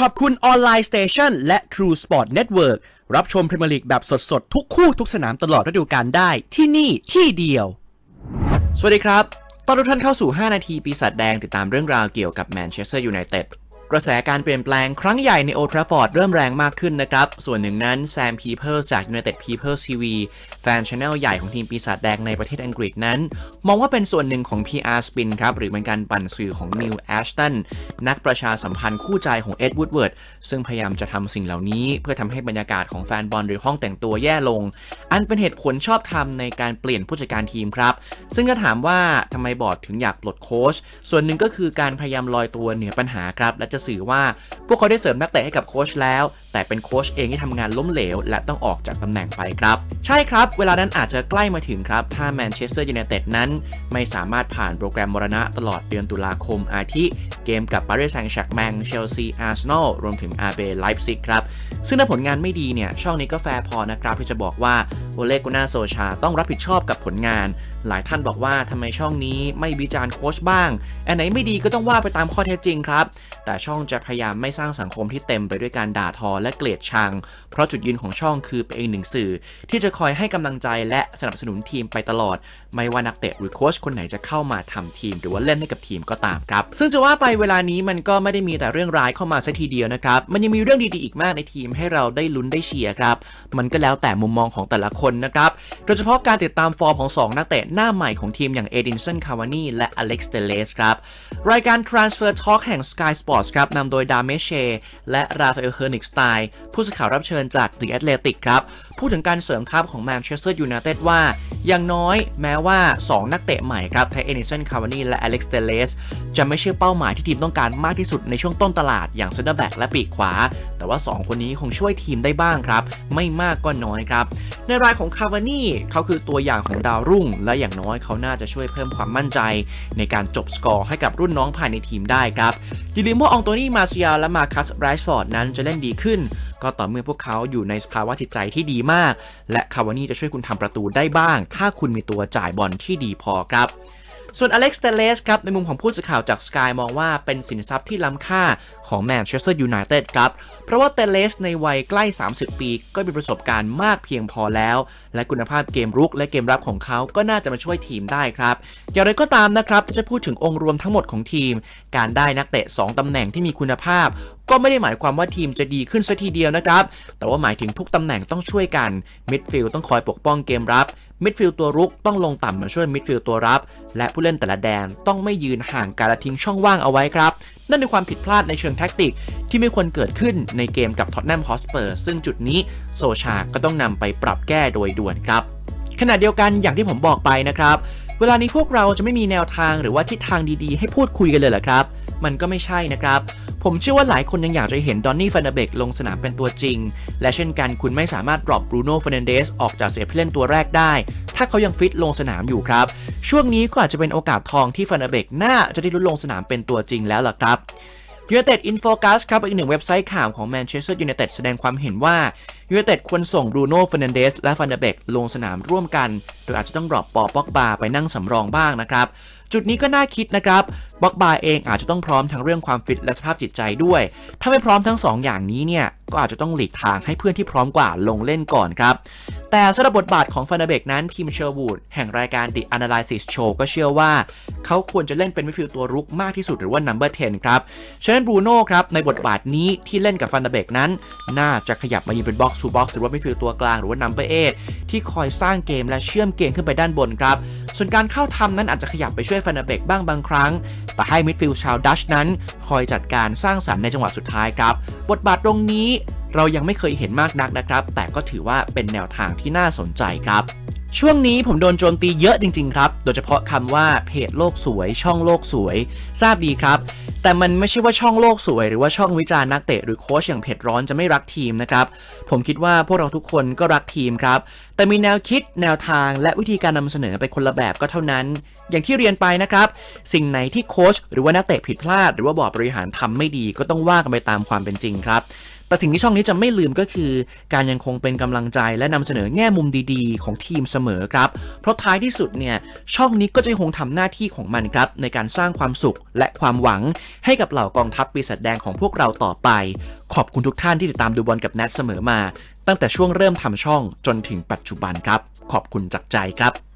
ขอบคุณออนไลน์สเตชันและ True Sport Network รับชมพรีเมียร์ลีกแบบสดๆ ทุกคู่ทุกสนามตลอดฤดูกาลได้ที่นี่ที่เดียว สวัสดีครับ ตอนทุกท่านเข้าสู่ 5 นาทีปีศาจแดงติดตามเรื่องราวเกี่ยวกับแมนเชสเตอร์ยูไนเต็ด กระแสการเปลี่ยนแปลงครั้งใหญ่ในโอทราฟอร์ดเริ่มแรงมากขึ้นนะครับ ส่วนหนึ่งนั้นแซมพีเพิร์สจาก United People TV แฟนชแนลใหญ่ของทีมปีศาจแดงในประเทศอังกฤษนั้น มองว่าเป็นส่วนหนึ่งของ PR spin ครับ หรือเป็นการปั่นสื่อของนิวแอชตันนักประชาสัมพันธ์คู่ใจของเอ็ดวูดเวิร์ดซึ่งพยายามจะทำสิ่งเหล่านี้ เพื่อทำให้บรรยากาศของแฟนบอลหรือห้องแต่งตัวแย่ลง อันเป็นเหตุผลชอบทำในการเปลี่ยนผู้จัดการทีมครับ ซึ่งก็ถามว่าทำไมบอร์ดถึงอยากปลดโค้ชส่วนหนึ่งก็คือการพยายามลอยตัวเหนือปัญหาครับและจะสื่อว่า พวกเขาได้เสริมนักเตะให้กับโค้ชแล้ว แต่เป็นโค้ชเองที่ทำงานล้มเหลว และต้องออกจากตำแหน่งไปครับ ใช่ครับ เวลานั้นอาจจะใกล้มาถึงครับ ถ้าแมนเชสเตอร์ยูไนเต็ดนั้น ไม่สามารถผ่านโปรแกรมมรณะตลอดเดือนตุลาคมอาทิ เกมกับปารีสแซงต์แชร์กแมงเชลซีอาร์เซนอลรวมถึงอาร์เบไลฟ์ซิกครับ ซึ่งถ้าผลงานไม่ดีเนี่ย ช่องนี้ก็แฟร์พอนะครับที่จะบอกว่าโอเลกุน่าโซชาต้องรับผิดชอบกับผลงาน หลายท่านบอกว่าทำไมช่องนี้ไม่วิจารณ์โค้ชบ้าง อันไหนไม่ดีก็ต้องว่าไปตามข้อเท็จจริงครับ แต่ช่องจะพยายามไม่สร้างสังคมที่เต็มไปด้วยการด่าทอและเกลียดชัง เพราะจุดยืนของช่องคือเป็นอีกหนึ่งสื่อ ที่จะคอยให้กำลังใจและสนับสนุนทีมไปตลอด ไม่ว่านักเตะหรือโค้ชคนไหนจะเข้ามาทำทีม หรือว่าเล่นให้กับทีมก็ตามครับ ซึ่งจะว่าไปเวลานี้มันก็ไม่ได้มีแต่เรื่องร้ายเข้ามาสักทีเดียวนะครับ มันยังมีเรื่องดีๆอีกมากในทีมให้เราได้ลุ้นได้เชียร์ครับ มันก็แล้วแต่มุมมองของแต่ละคนนะครับ โดยเฉพาะการติดตามฟอร์มของ 2 นักเตะหน้าใหม่ของทีมอย่างเอดินสันคาวานีและอเล็กซ์เตเลสครับ รายการ Transfer Talk แห่ง Sky Sports ครับนำโดยดาเมเชและราฟาเอลเฮอร์นิกสไตน์ผู้สื่อข่าวรับเชิญจาก The Athletic ครับ พูดถึงการเสริมทัพของแมนเชสเตอร์ยูไนเต็ดว่า อย่างน้อยแม้ว่า 2 นักเตะใหม่ครับไทเอนิสันคาวานีและอเล็กซ์เตเลสจะไม่ใช่เป้าหมายที่ทีมต้องการมากที่สุดในช่วงต้นตลาดอย่างเซนเตอร์แบ็กและปีกขวา แต่ว่า 2 คนนี้คงช่วยทีมได้บ้างครับ ไม่มากก็น้อยครับ ในรายของคาวานี่เขาคือตัวอย่างของดาวรุ่ง และอย่างน้อยเขาน่าจะช่วยเพิ่มความมั่นใจ ในการจบสกอร์ให้กับรุ่นน้องภายในทีมได้ครับอย่าลืมว่าอองโตนี่มาเซียและมาคัสไรส์ฟอร์ดนั้นจะเล่นดีขึ้น ก็ต่อเมื่อพวกเขาอยู่ในสภาวะจิตใจที่ดีมาก และคาวานี่จะช่วยคุณทำประตูได้บ้าง ถ้าคุณมีตัวจ่ายบอลที่ดีพอครับ ส่วนอเล็กซ์เตเลสครับในมุมของผู้สื่อข่าวจาก Sky มองว่าเป็นสินทรัพย์ที่ล้ำค่าของแมนเชสเตอร์ยูไนเต็ดครับ เพราะว่าเตเลสในวัยใกล้ 30 ปี ก็มีประสบการณ์มากเพียงพอแล้ว และคุณภาพเกมรุกและเกมรับของเขาก็น่าจะมาช่วยทีมได้ครับ อย่างไรก็ตามนะครับจะพูดถึงองค์รวมทั้งหมดของทีม การได้นักเตะ 2 ตำแหน่งที่มีคุณภาพ ก็ไม่ได้หมายความว่าทีมจะดีขึ้นซะทีเดียวนะครับ แต่ว่าหมายถึงทุกตำแหน่งต้องช่วยกันมิดฟิลด์ต้องคอยปกป้องเกมรับมิดฟิลด์ตัวรุกต้องลงต่ำมาช่วยมิดฟิลด์ตัวรับ และผู้เล่นแต่ละแดนต้องไม่ยืนห่างการละทิ้งช่องว่างเอาไว้ครับ นั่นเป็นความผิดพลาดในเชิงแท็กติก ที่ไม่ควรเกิดขึ้นในเกมกับท็อตแนมฮอสเปอร์ซึ่งจุดนี้โซชาก็ต้องนำไปปรับแก้โดยด่วนครับ ขณะเดียวกันอย่างที่ผมบอกไปนะครับเวลานี้พวกเราจะไม่มีแนวทางหรือว่าทิศทางดีๆ ให้พูดคุยกันเลยเหรอครับ มันก็ไม่ใช่นะครับ ผมเชื่อว่าหลายคนยังอยากจะเห็นดอนนี่ฟานเบกลงสนามเป็นตัวจริง และเช่นกันคุณไม่สามารถดรอปบรูโน่ฟานเดสออกจากเสียผู้เล่นตัวแรกได้ ถ้าเขายังฟิตลงสนามอยู่ครับ ช่วงนี้ก็อาจจะเป็นโอกาสทองที่ฟานเบกน่าจะได้ลุ้นลงสนามเป็นตัวจริงแล้วล่ะครับ ยู n นเต็ดอินโฟกัสครับอีกหนึ่งเว็บไซต์ข่าวของแมนเชสเตอร์ยูไนเต็ดแสดงความเห็นว่ายู n นเต็ดควรส่งบรูโน่ฟ r นเดสและฟันเดเบกลงสนามร่วมกัน โดยอาจจะต้องรอปปอป็อกบาไปนั่งสำรองบ้างนะครับ จุดนี้ก็น่าคิดนะครับบ็อกบาเองอาจจะต้องพร้อมทั้งเรื่องความฟิตและสภาพจิตใจด้วย ถ้าไม่พร้อมทั้ง2อย่างนี้เนี่ยก็อาจจะต้องหลีกทางให้เพื่อนที่พร้อมกว่าลงเล่นก่อนครับ แต่สำหรับบทบาทของฟันาเบกนั้นทีมเชอร์วูดแห่งรายการ The Analysis Show ก็เชื่อว่า เขาควรจะเล่นเป็นมิดฟิลด์ตัวรุกมากที่สุดหรือว่า number 10 ครับฉะนั้นบรูโน่ครับ ในบทบาทนี้ที่เล่นกับฟันาเบกนั้น น่าจะขยับมายืนเป็นบ็อกซ์ทูบ็อกซ์หรือว่ามิดฟิลด์ตัวกลางหรือว่า number 8ที่คอยสร้างเกมและเชื่อมเกมขึ้นไปด้านบนครับ ส่วนการเข้าทำนั้นอาจจะขยับไปช่วยฟันเดเบกบ้างบางครั้ง แต่ให้มิดฟิลด์ชาวดัชนั้น คอยจัดการสร้างสรรค์ในจังหวะสุดท้ายครับ บทบาทตรงนี้เรายังไม่เคยเห็นมากนักนะครับ แต่ก็ถือว่าเป็นแนวทางที่น่าสนใจครับ ช่วงนี้ผมโดนโจมตีเยอะจริงๆครับ โดยเฉพาะคำว่าเพจโลกสวย ช่องโลกสวย ทราบดีครับ แต่มันไม่ใช่ว่าช่องโลกสวย หรือว่าช่องวิจารณ์นักเตะหรือโค้ชอย่างเผ็ดร้อนจะไม่รักทีมนะครับผมคิดว่าพวกเราทุกคนก็รักทีมครับ แต่มีแนวคิดแนวทางและวิธีการนำเสนอไปคนละแบบก็เท่านั้น อย่างที่เรียนไปนะครับ สิ่งไหนที่โค้ชหรือว่านักเตะผิดพลาด หรือว่าบอร์ดบริหารทำไม่ดีก็ต้องว่ากันไปตามความเป็นจริงครับ แต่สิ่งที่ช่องนี้จะไม่ลืมก็คือ การยังคงเป็นกำลังใจและนำเสนอแง่มุมดีๆ ของทีมเสมอครับ เพราะท้ายที่สุดเนี่ยช่องนี้ก็จะคงทำหน้าที่ของมันครับ ในการสร้างความสุขและความหวัง ให้กับเหล่ากองทัพปีศาจแดงของพวกเราต่อไป ขอบคุณทุกท่านที่ติดตามดูบอลกับแนทเสมอมา ตั้งแต่ช่วงเริ่มทำช่องจนถึงปัจจุบันครับ ขอบคุณจากใจครับ